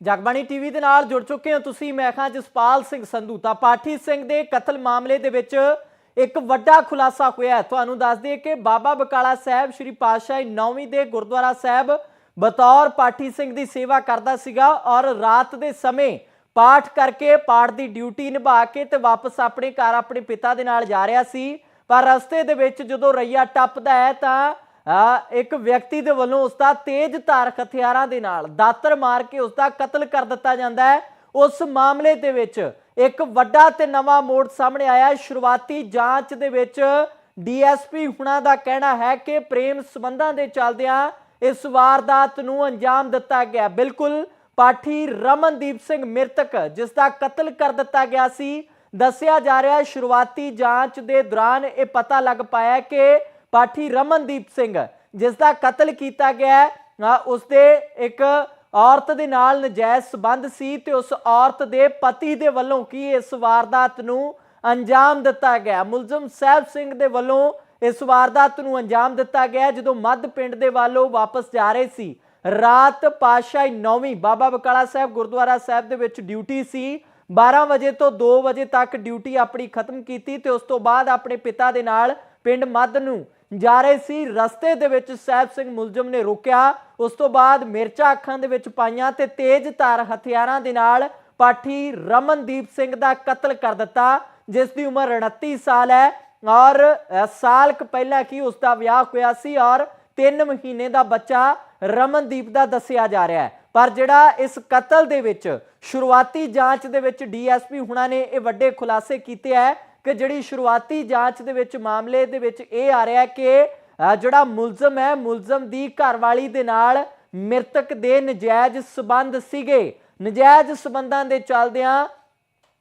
Jagbani TV ਦੇ ਨਾਲ ਜੁੜ ਚੁੱਕੇ ਹੋ ਤੁਸੀਂ। ਮੈਂ ਖਾਂ ਜਸਪਾਲ ਸਿੰਘ ਸੰਧੂ। ਤਾਂ ਪਾਠੀ ਸਿੰਘ ਦੇ ਕਤਲ ਮਾਮਲੇ ਦੇ ਵਿੱਚ ਇੱਕ ਵੱਡਾ ਖੁਲਾਸਾ ਹੋਇਆ ਤੁਹਾਨੂੰ ਦੱਸ ਦਈਏ ਕਿ ਬਾਬਾ ਬਕਾਲਾ ਸਾਹਿਬ ਸ੍ਰੀ ਪਾਤਸ਼ਾਹੀ ਨੌਵੀਂ ਦੇ ਗੁਰਦੁਆਰਾ ਸਾਹਿਬ ਬਤੌਰ ਪਾਠੀ ਸਿੰਘ ਦੀ ਸੇਵਾ ਕਰਦਾ ਸੀਗਾ ਔਰ ਰਾਤ ਦੇ ਸਮੇਂ ਪਾਠ ਕਰਕੇ ਪਾਠ ਦੀ ਡਿਊਟੀ ਨਿਭਾ ਕੇ ਤੇ ਵਾਪਸ ਆਪਣੇ ਘਰ ਆਪਣੇ ਪਿਤਾ ਦੇ ਨਾਲ ਜਾ ਰਿਹਾ ਸੀ। ਪਰ ਰਸਤੇ ਦੇ ਵਿੱਚ ਜਦੋਂ ਰਈਆ ਟੱਪਦਾ ਹੈ ਤਾਂ ਇੱਕ ਵਿਅਕਤੀ ਦੇ ਵੱਲੋਂ ਉਸ ਦਾ ਤੇਜ਼ ਧਾਰ ਹਥਿਆਰਾਂ ਦੇ ਨਾਲ ਦਾਤਰ ਮਾਰ ਕੇ ਉਸ ਦਾ ਕਤਲ ਕਰ ਦਿੱਤਾ ਜਾਂਦਾ ਹੈ। ਉਸ ਮਾਮਲੇ ਦੇ ਵਿੱਚ ਇੱਕ ਵੱਡਾ ਤੇ ਨਵਾਂ ਮੋੜ ਸਾਹਮਣੇ ਆਇਆ ਸ਼ੁਰੂਆਤੀ ਜਾਂਚ ਦੇ ਵਿੱਚ ਡੀਐਸਪੀ ਹੁਣਾਂ ਦਾ ਕਹਿਣਾ ਹੈ ਕਿ ਪ੍ਰੇਮ ਸਬੰਧਾਂ ਦੇ ਚੱਲਦਿਆਂ ਇਸ ਵਾਰਦਾਤ ਨੂੰ ਅੰਜਾਮ ਦਿੱਤਾ ਗਿਆ। ਬਿਲਕੁਲ, ਪਾਠੀ ਰਮਨਦੀਪ ਸਿੰਘ ਮ੍ਰਿਤਕ ਜਿਸ ਦਾ ਕਤਲ ਕਰ ਦਿੱਤਾ ਗਿਆ ਸੀ, ਦੱਸਿਆ ਜਾ ਰਿਹਾ ਹੈ। ਸ਼ੁਰੂਆਤੀ ਜਾਂਚ ਦੇ ਦੌਰਾਨ ਇਹ ਪਤਾ ਲੱਗ ਪਾਇਆ ਕਿ ਪਾਠੀ ਰਮਨਦੀਪ ਸਿੰਘ ਜਿਸ ਦਾ ਕਤਲ ਕੀਤਾ ਗਿਆ ਹੈ, ਅ, ਉਸਦੇ ਇੱਕ ਔਰਤ ਦੇ ਨਾਲ ਨਜਾਇਜ਼ ਸਬੰਧ ਸੀ ਤੇ ਉਸ ਔਰਤ ਦੇ ਪਤੀ ਦੇ ਵੱਲੋਂ ਕੀ ਇਸ ਵਾਰਦਾਤ ਨੂੰ ਅੰਜਾਮ ਦਿੱਤਾ ਗਿਆ? ਮੁਲਜ਼ਮ ਸਾਹਿਬ ਸਿੰਘ ਦੇ ਵੱਲੋਂ ਇਸ ਵਾਰਦਾਤ ਨੂੰ ਅੰਜਾਮ ਦਿੱਤਾ ਗਿਆ ਜਦੋਂ ਮੱਧ ਪਿੰਡ ਦੇ ਵੱਲੋਂ ਵਾਪਸ ਜਾ ਰਹੇ ਸੀ। ਰਾਤ ਪਾਤਸ਼ਾਹੀ ਨੌਵੀਂ ਬਾਬਾ ਬਕਾਲਾ ਸਾਹਿਬ ਗੁਰਦੁਆਰਾ ਸਾਹਿਬ ਦੇ ਵਿੱਚ ਡਿਊਟੀ ਸੀ। 12 ਵਜੇ ਤੋਂ 2 ਵਜੇ ਤੱਕ ਡਿਊਟੀ ਆਪਣੀ ਖਤਮ ਕੀਤੀ ਤੇ ਉਸ ਤੋਂ ਬਾਅਦ ਆਪਣੇ ਪਿਤਾ ਦੇ ਨਾਲ ਪਿੰਡ ਮੱਧ ਨੂੰ ਜਾ ਰਹੇ ਸੀ, ਰਸਤੇ ਦੇ ਵਿੱਚ ਸਾਹਿਬ ਸਿੰਘ ਮੁਲਜ਼ਮ ਨੇ ਰੋਕਿਆ। ਉਸ ਤੋਂ ਬਾਅਦ ਮਿਰਚਾਂ ਅੱਖਾਂ ਦੇ ਵਿੱਚ ਪਾਈਆਂ ਤੇ ਤੇਜ਼ ਧਾਰ ਹਥਿਆਰਾਂ ਦੇ ਨਾਲ ਪਾਠੀ ਰਮਨਦੀਪ ਸਿੰਘ ਦਾ ਕਤਲ ਕਰ ਦਿੱਤਾ, ਜਿਸ ਦੀ ਉਮਰ 29 ਸਾਲ ਹੈ ਔਰ ਸਾਲ ਕੁ ਪਹਿਲਾਂ ਕੀ ਉਸ ਦਾ ਵਿਆਹ ਹੋਇਆ ਸੀ ਔਰ 3 ਮਹੀਨੇ ਦਾ ਬੱਚਾ ਰਮਨਦੀਪ ਦਾ ਦੱਸਿਆ ਜਾ ਰਿਹਾ ਹੈ। ਪਰ ਜਿਹੜਾ ਇਸ ਕਤਲ ਦੇ ਵਿੱਚ ਸ਼ੁਰੂਆਤੀ ਜਾਂਚ ਦੇ ਵਿੱਚ ਡੀਐਸਪੀ ਹੁਣਾਂ ਨੇ ਇਹ ਵੱਡੇ ਖੁਲਾਸੇ ਕੀਤੇ ਹੈ ਕਿ ਜਿਹੜੀ ਸ਼ੁਰੂਆਤੀ ਜਾਂਚ ਦੇ ਵਿੱਚ ਮਾਮਲੇ ਦੇ ਵਿੱਚ ਇਹ ਆ ਰਿਹਾ ਕਿ ਅ, ਜਿਹੜਾ ਮੁਲਜ਼ਮ ਹੈ ਮੁਲਜ਼ਮ ਦੀ ਘਰਵਾਲੀ ਦੇ ਨਾਲ ਮ੍ਰਿਤਕ ਦੇ ਨਜਾਇਜ਼ ਸਬੰਧ ਸੀਗੇ। ਨਜਾਇਜ਼ ਸਬੰਧਾਂ ਦੇ ਚੱਲਦਿਆਂ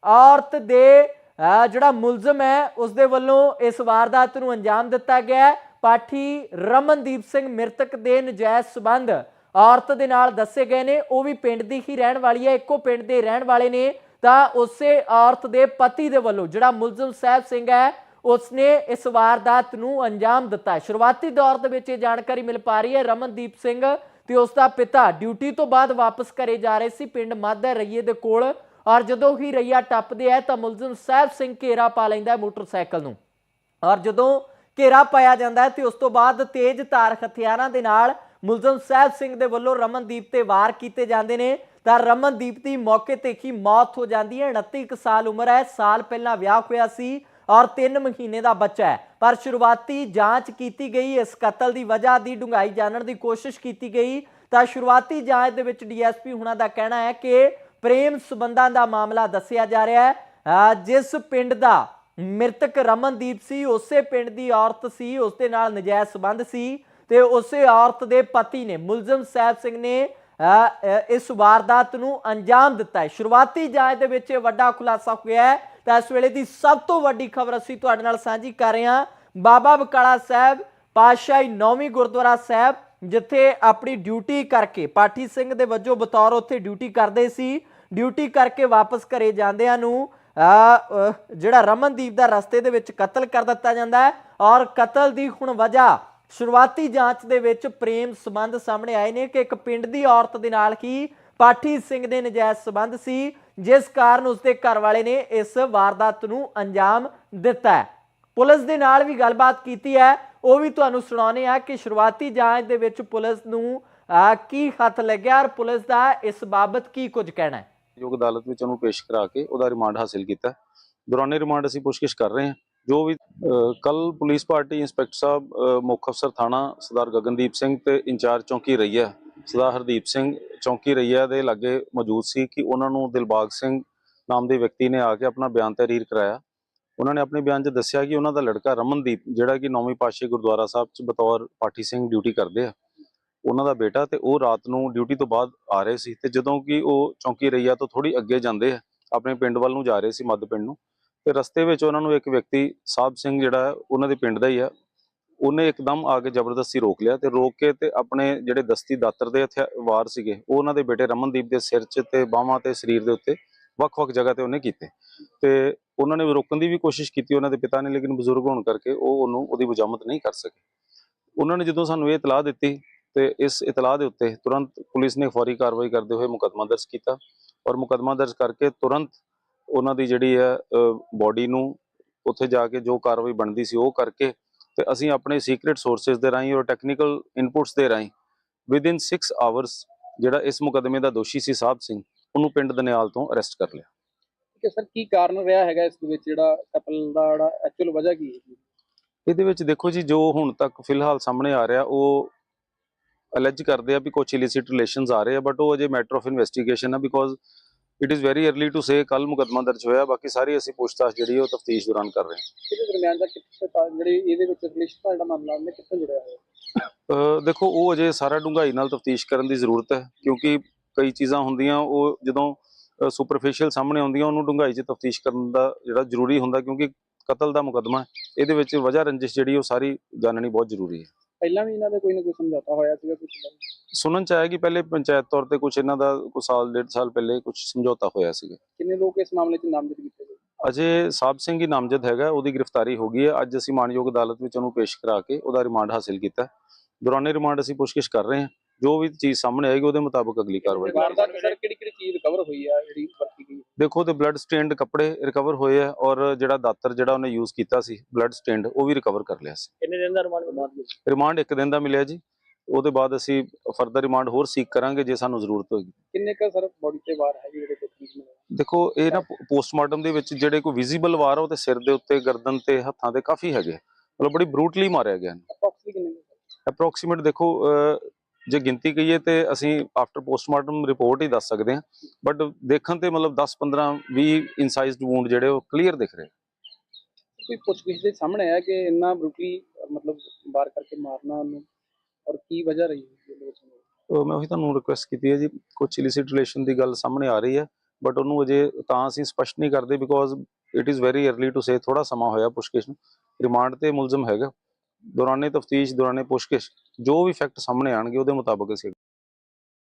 ਔਰਤ ਦੇ ਅਹ ਜਿਹੜਾ ਮੁਲਜ਼ਮ ਹੈ ਉਸ ਦੇ ਵੱਲੋਂ ਇਸ ਵਾਰਦਾਤ ਨੂੰ ਅੰਜਾਮ ਦਿੱਤਾ ਗਿਆ ਪਾਠੀ ਰਮਨਦੀਪ ਸਿੰਘ ਮ੍ਰਿਤਕ ਦੇ ਨਜਾਇਜ਼ ਸਬੰਧ ਔਰਤ ਦੇ ਨਾਲ ਦੱਸੇ ਗਏ ਨੇ। ਉਹ ਵੀ ਪਿੰਡ ਦੀ ਹੀ ਰਹਿਣ ਵਾਲੀ ਹੈ। ਇੱਕੋ ਪਿੰਡ ਦੇ ਰਹਿਣ ਵਾਲੇ ਨੇ। ਤਾਂ ਉਸੇ ਔਰਤ ਦੇ ਪਤੀ ਦੇ ਵੱਲੋਂ, ਜਿਹੜਾ ਮੁਲਜ਼ਮ ਸਾਹਿਬ ਸਿੰਘ ਹੈ, ਉਸਨੇ ਇਸ ਵਾਰਦਾਤ ਨੂੰ ਅੰਜਾਮ ਦਿੱਤਾ ਹੈ। ਸ਼ੁਰੂਆਤੀ ਦੌਰ ਦੇ ਵਿੱਚ ਇਹ ਜਾਣਕਾਰੀ ਮਿਲ ਪਾ ਰਹੀ ਹੈ, ਰਮਨਦੀਪ ਸਿੰਘ ਤੇ ਉਸ ਦਾ ਪਿਤਾ ਡਿਊਟੀ ਤੋਂ ਬਾਅਦ ਵਾਪਸ ਘਰੇ ਜਾ ਰਹੇ ਸੀ, ਪਿੰਡ ਮਾਦਾ ਰਈਏ ਦੇ ਕੋਲ। ਔਰ ਜਦੋਂ ਹੀ ਰਈਆ ਟੱਪਦੇ ਹੈ ਤਾਂ ਮੁਲਜ਼ਮ ਸਾਹਿਬ ਸਿੰਘ ਘੇਰਾ ਪਾ ਲੈਂਦਾ ਹੈ ਮੋਟਰਸਾਈਕਲ ਨੂੰ। ਔਰ ਜਦੋਂ ਘੇਰਾ ਪਾਇਆ ਜਾਂਦਾ ਹੈ ਤੇ ਉਸ ਤੋਂ ਬਾਅਦ ਤੇਜ਼ ਧਾਰ ਹਥਿਆਰਾਂ ਦੇ ਨਾਲ ਮੁਲਜ਼ਮ ਸਾਹਿਬ ਸਿੰਘ ਦੇ ਵੱਲੋਂ ਰਮਨਦੀਪ ਤੇ ਵਾਰ ਕੀਤੇ ਜਾਂਦੇ ਨੇ। ਤਾਂ ਰਮਨਦੀਪ ਦੀ ਮੌਕੇ ਤੇ ਹੀ ਮੌਤ ਹੋ ਜਾਂਦੀ ਹੈ। 29 ਕੁ ਸਾਲ ਉਮਰ ਹੈ। ਸਾਲ ਪਹਿਲਾਂ ਵਿਆਹ ਹੋਇਆ ਸੀ ਔਰ 3 ਮਹੀਨੇ ਦਾ ਬੱਚਾ ਹੈ। ਪਰ ਸ਼ੁਰੂਆਤੀ ਜਾਂਚ ਕੀਤੀ ਗਈ। ਇਸ ਕਤਲ ਦੀ ਵਜ੍ਹਾ ਦੀ ਡੂੰਘਾਈ ਜਾਣਨ ਦੀ ਕੋਸ਼ਿਸ਼ ਕੀਤੀ ਗਈ। ਤਾਂ ਸ਼ੁਰੂਆਤੀ ਜਾਂਚ ਦੇ ਵਿੱਚ ਡੀਐਸਪੀ ਹੁਣਾਂ ਦਾ ਕਹਿਣਾ ਹੈ ਕਿ ਪ੍ਰੇਮ ਸਬੰਧਾਂ ਦਾ ਮਾਮਲਾ ਦੱਸਿਆ ਜਾ ਰਿਹਾ ਹੈ। ਜਿਸ ਪਿੰਡ ਦਾ ਮ੍ਰਿਤਕ ਰਮਨਦੀਪ ਸੀ, ਉਸੇ ਪਿੰਡ ਦੀ ਔਰਤ ਸੀ। ਉਸ ਦੇ ਨਾਲ ਨਜਾਇਜ਼ ਸਬੰਧ ਸੀ ਤੇ ਉਸੇ ਔਰਤ ਦੇ ਪਤੀ ਨੇ ਮੁਲਜ਼ਮ ਸਾਹਿਬ ਸਿੰਘ ਨੇ ਇਸ ਵਾਰਦਾਤ ਨੂੰ ਅੰਜਾਮ ਦਿੱਤਾ ਹੈ। ਸ਼ੁਰੂਆਤੀ ਜਾਂਚ ਦੇ ਵਿੱਚ ਇਹ ਵੱਡਾ ਖੁਲਾਸਾ ਹੋਇਆ ਹੈ। ਤਾਂ ਇਸ ਵੇਲੇ ਦੀ ਸਭ ਤੋਂ ਵੱਡੀ ਖਬਰ ਅਸੀਂ ਤੁਹਾਡੇ ਨਾਲ ਸਾਂਝੀ ਕਰ ਰਹੇ ਹਾਂ। ਬਾਬਾ ਬਕਾਲਾ ਸਾਹਿਬ, ਪਾਤਸ਼ਾਹੀ ਨੌਵੀਂ ਗੁਰਦੁਆਰਾ ਸਾਹਿਬ, ਜਿੱਥੇ ਆਪਣੀ ਡਿਊਟੀ ਕਰਕੇ, ਪਾਠੀ ਸਿੰਘ ਦੇ ਵਜੋਂ ਬਤੌਰ ਉੱਥੇ ਡਿਊਟੀ ਕਰਦੇ ਸੀ। ਡਿਊਟੀ ਕਰਕੇ ਵਾਪਸ ਘਰੇ ਜਾਂਦਿਆਂ ਨੂੰ ਜਿਹੜਾ ਰਮਨਦੀਪ ਦਾ ਰਸਤੇ ਦੇ ਵਿੱਚ ਕਤਲ ਕਰ ਦਿੱਤਾ ਜਾਂਦਾ ਹੈ। ਔਰ ਕਤਲ ਦੀ ਹੁਣ ਵਜ੍ਹਾ ਸ਼ੁਰੂਆਤੀ ਜਾਂਚ ਦੇ ਵਿੱਚ ਪ੍ਰੇਮ ਸੰਬੰਧ ਸਾਹਮਣੇ ਆਏ ਨੇ ਕਿ ਇੱਕ ਪਿੰਡ ਦੀ ਔਰਤ ਦੇ ਨਾਲ ਹੀ ਪਾਠੀ ਸਿੰਘ ਦੇ ਨਜਾਇਜ਼ ਸੰਬੰਧ ਸੀ, ਜਿਸ ਕਾਰਨ ਉਸਦੇ ਘਰ ਵਾਲੇ ਨੇ ਇਸ ਵਾਰਦਾਤ ਨੂੰ ਅੰਜਾਮ ਦਿੱਤਾ ਹੈ। ਪੁਲਿਸ ਦੇ ਨਾਲ ਵੀ ਗੱਲਬਾਤ ਕੀਤੀ ਹੈ। ਉਹ ਵੀ ਤੁਹਾਨੂੰ ਸੁਣਾਉਣੇ ਆ ਕਿ ਸ਼ੁਰੂਆਤੀ ਜਾਂਚ ਦੇ ਵਿੱਚ ਪੁਲਿਸ ਨੂੰ ਕੀ ਹੱਥ ਲੱਗਿਆ ਔਰ ਪੁਲਿਸ ਦਾ ਇਸ ਬਾਬਤ ਕੀ ਕੁਝ ਕਹਿਣਾ ਹੈ। ਯੋਗ ਅਦਾਲਤ ਵਿੱਚ ਉਹਨੂੰ ਪੇਸ਼ ਕਰਾ ਕੇ ਉਹਦਾ ਰਿਮਾਂਡ ਹਾਸਿਲ ਕੀਤਾ। ਦੌਰਾਨੇ ਰਿਮਾਂਡ ਅਸੀਂ ਪੁੱਛਗਿੱਛ ਕਰ ਰਹੇ ਹਾਂ। ਜੋ ਵੀ ਕੱਲ ਪੁਲਿਸ ਪਾਰਟੀ ਇੰਸਪੈਕਟਰ ਸਾਹਿਬ ਮੁੱਖ ਅਫਸਰ ਥਾਣਾ ਸਰਦਾਰ ਗਗਨਦੀਪ ਸਿੰਘ ਤੇ ਇੰਚਾਰਜ ਚੌਂਕੀ ਰਈਆ ਸਰਦਾਰ ਹਰਦੀਪ ਸਿੰਘ ਚੌਂਕੀ ਰਈਆ ਦੇ ਲਾਗੇ ਮੌਜੂਦ ਸੀ ਕਿ ਉਹਨਾਂ ਨੂੰ ਦਿਲਬਾਗ ਸਿੰਘ ਨਾਮ ਦੇ ਵਿਅਕਤੀ ਨੇ ਆ ਕੇ ਆਪਣਾ ਬਿਆਨ ਤਹਿਰੀਰ ਕਰਾਇਆ। ਉਹਨਾਂ ਨੇ ਆਪਣੇ ਬਿਆਨ 'ਚ ਦੱਸਿਆ ਕਿ ਉਹਨਾਂ ਦਾ ਲੜਕਾ ਰਮਨਦੀਪ, ਜਿਹੜਾ ਕਿ ਨੌਵੀਂ ਪਾਤਸ਼ਾਹੀ ਗੁਰਦੁਆਰਾ ਸਾਹਿਬ 'ਚ ਬਤੌਰ ਪਾਠੀ ਸਿੰਘ ਡਿਊਟੀ ਕਰਦੇ ਆ, ਉਹਨਾਂ ਦਾ ਬੇਟਾ ਤੇ ਉਹ ਰਾਤ ਨੂੰ ਡਿਊਟੀ ਤੋਂ ਬਾਅਦ ਆ ਰਹੇ ਸੀ ਤੇ ਜਦੋਂ ਕਿ ਉਹ ਚੌਂਕੀ ਰਈਆ ਤੋਂ ਥੋੜੀ ਅੱਗੇ ਜਾਂਦੇ ਆ, ਆਪਣੇ ਪਿੰਡ ਵੱਲ ਨੂੰ ਜਾ ਰਹੇ ਸੀ ਮੱਧ ਪਿੰਡ ਨੂੰ। ਤੇ ਰਸਤੇ ਵਿੱਚ ਉਹਨਾਂ ਨੂੰ ਇੱਕ ਵਿਅਕਤੀ ਸਾਹਿਬ ਸਿੰਘ ਜਿਹੜਾ ਉਹਨਾਂ ਦੇ ਪਿੰਡ ਦਾ ਹੀ ਆ ਉਹਨੇ ਇੱਕਦਮ ਆ ਕੇ ਜ਼ਬਰਦਸਤੀ ਰੋਕ ਲਿਆ ਤੇ ਰੋਕ ਕੇ ਤੇ ਆਪਣੇ ਜਿਹੜੇ ਦਸਤੀ ਦਾਤਰ ਦੇ ਹਥਿਆ- ਵਾਰ ਸੀਗੇ, ਉਹ ਉਹਨਾਂ ਦੇ ਬੇਟੇ ਰਮਨਦੀਪ ਦੇ ਸਿਰ 'ਚ ਤੇ ਬਾਹਾਂ ਤੇ ਸਰੀਰ ਦੇ ਉੱਤੇ ਵੱਖ-ਵੱਖ ਜਗ੍ਹਾ ਤੇ ਉਹਨੇ ਕੀਤੇ। ਤੇ ਉਹਨਾਂ ਨੇ ਰੋਕਣ ਦੀ ਵੀ ਕੋਸ਼ਿਸ਼ ਕੀਤੀ ਉਹਨਾਂ ਦੇ ਪਿਤਾ ਨੇ, ਲੇਕਿਨ ਬਜ਼ੁਰਗ ਹੋਣ ਕਰਕੇ ਉਹ ਉਹਨੂੰ ਉਹਦੀ ਬਜਾਮਤ ਨਹੀਂ ਕਰ ਸਕੇ। ਉਹਨਾਂ ਨੇ ਜਦੋਂ ਸਾਨੂੰ ਇਹ ਇਤਲਾਹ ਦਿੱਤੀ ਤੇ ਇਸ ਇਤਲਾਹ ਦੇ ਉੱਤੇ ਤੁਰੰਤ ਪੁਲਿਸ ਨੇ ਫੌਰੀ ਕਾਰਵਾਈ ਕਰਦੇ ਹੋਏ ਮੁਕੱਦਮਾ ਦਰਜ ਕੀਤਾ ਔਰ ਮੁਕੱਦਮਾ ਦਰਜ ਕਰਕੇ ਤੁਰੰਤ ਉਹਨਾਂ ਦੀ ਜਿਹੜੀ ਹੈ ਬਾਡੀ ਨੂੰ ਉੱਥੇ ਜਾ ਕੇ ਜੋ ਕਾਰਵਾਈ ਬਣਦੀ ਸੀ ਉਹ ਕਰਕੇ ਤੇ ਅਸੀਂ ਆਪਣੇ ਸੀਕ੍ਰੀਟ ਸੋਰਸਸ ਦੇ ਰਾਹੀਂ ਔਰ ਟੈਕਨੀਕਲ ਇਨਪੁਟਸ ਦੇ ਰਾਹੀਂ ਵਿਦਿਨ 6 ਆਵਰਸ ਜਿਹੜਾ ਇਸ ਮੁਕੱਦਮੇ ਦਾ ਦੋਸ਼ੀ ਸੀ ਸਾਹਿਬ ਸਿੰਘ ਉਹਨੂੰ ਪਿੰਡ ਦਨਿਆਲ ਤੋਂ ਅਰੈਸਟ ਕਰ ਲਿਆ। ਕਿ ਸਰ ਕੀ ਕਾਰਨ ਰਿਹਾ ਹੈਗਾ ਇਸ ਦੇ ਵਿੱਚ ਜਿਹੜਾ ਕਤਲ ਦਾ ਜਿਹੜਾ ਐਕਚੁਅਲ ਵਜ੍ਹਾ ਕੀ ਹੈ ਇਹਦੇ ਵਿੱਚ ਦੇਖੋ ਜੀ ਜੋ ਹੁਣ ਤੱਕ ਫਿਲਹਾਲ ਸਾਹਮਣੇ ਆ ਰਿਹਾ ਉਹ ਅਲੈਜ ਕਰਦੇ ਆ ਵੀ ਕੁਝ ਇਲਿਸਿਟ ਰਿਲੇਸ਼ਨਸ ਆ ਰਹੇ ਆ ਬਟ ਉਹ ਅਜੇ ਮੈਟਰ ਆਫ ਇਨਵੈਸਟੀਗੇਸ਼ਨ ਆ because it is very early to say ਕੱਲ ਮੁਕੱਦਮਾ ਦਰਜ ਹੋਇਆ ਬਾਕੀ ਸਾਰੀ ਅਸੀਂ ਪੁੱਛਤਾਛ ਜਿਹੜੀ ਉਹ ਤਫਤੀਸ਼ ਦੌਰਾਨ ਕਰ ਰਹੇ ਹਾਂ। ਇਹਦੇ ਦਰਮਿਆਨ ਦਾ ਕਿੱਥੇ ਤਾਂ ਜਿਹੜੀ ਇਹਦੇ ਵਿੱਚ ਰਿਲੇਸ਼ਨ ਦਾ ਜਿਹੜਾ ਮਾਮਲਾ ਉਹਨੇ ਕਿੱਥੇ ਜੁੜਿਆ ਹੋਇਆ? ਅਹ ਦੇਖੋ ਉਹ ਅਜੇ ਸਾਰਾ ਡੂੰਘਾਈ ਨਾਲ ਤਫਤੀਸ਼ ਕਰਨ ਦੀ ਜ਼ਰੂਰਤ ਹੈ ਕਿਉਂਕਿ ਕਈ ਚੀਜ਼ਾਂ ਹੁੰਦੀਆਂ ਉਹ ਜਦੋਂ ਸੁਪਰਫੀਸ਼ੀਅਲ ਸਾਹਮਣੇ ਆਉਂਦੀਆਂ ਉਹਨੂੰ ਡੂੰਘਾਈ 'ਚ ਤਫਤੀਸ਼ ਕਰਨ ਦਾ ਜਿਹੜਾ ਜ਼ਰੂਰੀ ਹੁੰਦਾ ਕਿਉਂਕਿ ਕਤਲ ਦਾ ਮੁਕੱਦਮਾ ਹੈ ਇਹਦੇ ਵਿੱਚ ਵਜ੍ਹਾ ਰੰਜਿਸ਼ ਜਿਹੜੀ ਉਹ ਸਾਰੀ ਜਾਣਨੀ ਬਹੁਤ ਜ਼ਰੂਰੀ ਹੈ। ਪਹਿਲਾਂ ਵੀ ਇਹਨਾਂ ਦਾ ਕੋਈ ਨਾ ਕੋਈ ਸਮਝੌਤਾ ਹੋਇਆ ਸੀਗਾ ਕੁਝ ਸੁਣਨ ਚ ਆਇਆ ਕਿ ਪਹਿਲੇ ਪੰਚਾਇਤ ਤੌਰ ਤੇ ਕੁਝ ਇਹਨਾਂ ਦਾ ਕੁਝ ਸਾਲ ਡੇਢ ਸਾਲ ਪਹਿਲੇ ਕੁਝ ਸਮਝੌਤਾ ਹੋਇਆ ਸੀਗਾ। ਕਿੰਨੇ ਲੋਕ ਇਸ ਮਾਮਲੇ 'ਚ ਨਾਮਜ਼ਦ ਕੀਤੇ ਗਏ? ਅਜੇ ਸਾਹਿਬ ਸਿੰਘ ਹੀ ਨਾਮਜ਼ਦ ਹੈਗਾ ਉਹਦੀ ਗ੍ਰਿਫਤਾਰੀ ਹੋ ਗਈ ਹੈ। ਅੱਜ ਅਸੀਂ ਮਾਨਯੋਗ ਅਦਾਲਤ ਵਿੱਚ ਉਹਨੂੰ ਪੇਸ਼ ਕਰਾ ਕੇ ਉਹਦਾ ਰਿਮਾਂਡ ਹਾਸਿਲ ਕੀਤਾ। ਦੌਰਾਨੇ ਰਿਮਾਂਡ ਅਸੀਂ ਪੁੱਛਗਿੱਛ ਕਰ ਰਹੇ ਹਾਂ। ਜੋ ਵੀ ਚੀਜ਼ ਸਾਹਮਣੇ ਆਏਗੀ ਉਹਦੇ ਮੁਤਾਬਕ ਅਗਲੀ ਕਾਰਵਾਈ ਵਾਰਦਾਤ ਸਰ ਕਿਹੜੀ ਕਿਹੜੀ ਚੀਜ਼ ਰਿਕਵਰ ਹੋਈ ਆ ਜਿਹੜੀ ਵਰਤੀ ਗਈ? ਦੇਖੋ ਤੇ ਬਲੱਡ ਸਟੇਨਡ ਕੱਪੜੇ ਰਿਕਵਰ ਹੋਏ ਆ ਔਰ ਜਿਹੜਾ ਦਾਤਰ ਜਿਹੜਾ ਉਹਨੇ ਯੂਜ਼ ਕੀਤਾ ਸੀ ਬਲੱਡ ਸਟੇਨਡ ਉਹ ਵੀ ਰਿਕਵਰ ਕਰ ਲਿਆ ਸੀ। ਕਿੰਨੇ ਦਿਨ ਦਾ ਰਿਮਾਂਡ ਰਿਮਾਂਡ ਰਿਮਾਂਡ ਇੱਕ ਦਿਨ ਦਾ ਮਿਲਿਆ ਜੀ। ਉਹਦੇ ਬਾਅਦ ਅਸੀਂ ਫਰਦਰ ਰਿਮਾਂਡ ਹੋਰ ਸੀਕ ਕਰਾਂਗੇ ਜੇ ਸਾਨੂੰ ਜ਼ਰੂਰਤ ਹੋਏਗੀ। ਕਿੰਨੇ ਕ ਸਰ ਬੋਡੀ ਤੇ ਵਾਰ ਹੈਗੇ ਜਿਹੜੇ ਮਿਲੇ ਦੇਖੋ ਇਹ ਨਾ ਪੋਸਟਮਾਰਟਮ ਦੇ ਵਿੱਚ ਜਿਹੜੇ ਕੋਈ ਵਿਜ਼ੀਬਲ ਵਾਰ ਆ ਉਹ ਤੇ ਸਿਰ ਦੇ ਉੱਤੇ ਗਰਦਨ ਤੇ ਹੱਥਾਂ ਤੇ ਕਾਫੀ ਹੈਗੇ ਮਤਲਬ ਬੜੀ ਬਰੂਟਲੀ ਮਾਰਿਆ ਗਿਆ? ਅਪਰੋਕਸੀਮੇਟ ਦੇਖੋ ਜੇ ਗਿਣਤੀ ਕਹੀਏ ਤੇ ਅਸੀਂ ਆਫਟਰ ਪੋਸਟਮਾਰਟਮ ਰਿਪੋਰਟ ਹੀ ਦੱਸ ਸਕਦੇ ਹਾਂ ਬਟ ਦੇਖਣ ਤੇ ਮਤਲਬ 10 15 20 ਇਨਸਾਈਜ਼ਡ ਵੂਡ ਜਿਹੜੇ ਉਹ ਕਲੀਅਰ ਦਿਖ ਰਹੇ। ਕੋਈ ਪੁੱਛਗਿੱਛ ਦੇ ਸਾਹਮਣੇ ਆਇਆ ਕਿ ਇੰਨਾ ਬਰੂਟਲੀ ਮਤਲਬ ਵਾਰ ਕਰਕੇ ਮਾਰਨਾ ਉਹਨੂੰ ਔਰ ਕੀ ਵਜ੍ਹਾ ਰਹੀ ਅਹ ਮੈਂ ਉਹੀ ਤੁਹਾਨੂੰ ਰਿਕੁਐਸਟ ਕੀਤੀ ਹੈ ਜੀ ਕੁਝ ਇਲਿਸਿਟ ਰਿਲੇਸ਼ਨ ਦੀ ਗੱਲ ਸਾਹਮਣੇ ਆ ਰਹੀ ਹੈ ਬਟ ਉਹਨੂੰ ਅਜੇ ਤਾਂ ਅਸੀਂ ਸਪਸ਼ਟ ਨਹੀਂ ਕਰਦੇ because it is very early to say ਥੋੜਾ ਸਮਾਂ ਹੋਇਆ ਪੁੱਛਗਿੱਛ ਨੂੰ ਰਿਮਾਂਡ ਤੇ ਮੁਲਜ਼ਮ ਹੈਗਾ। ਦੌਰਾਨੇ ਤਫਤੀਸ਼ ਦੌਰਾਨੇ ਪੁੱਛਗਿੱਛ ਜੋ ਵੀ ਫੈਕਟ ਸਾਹਮਣੇ ਆਣਗੇ ਉਹਦੇ ਮੁਤਾਬਕ ਅਸੀਂ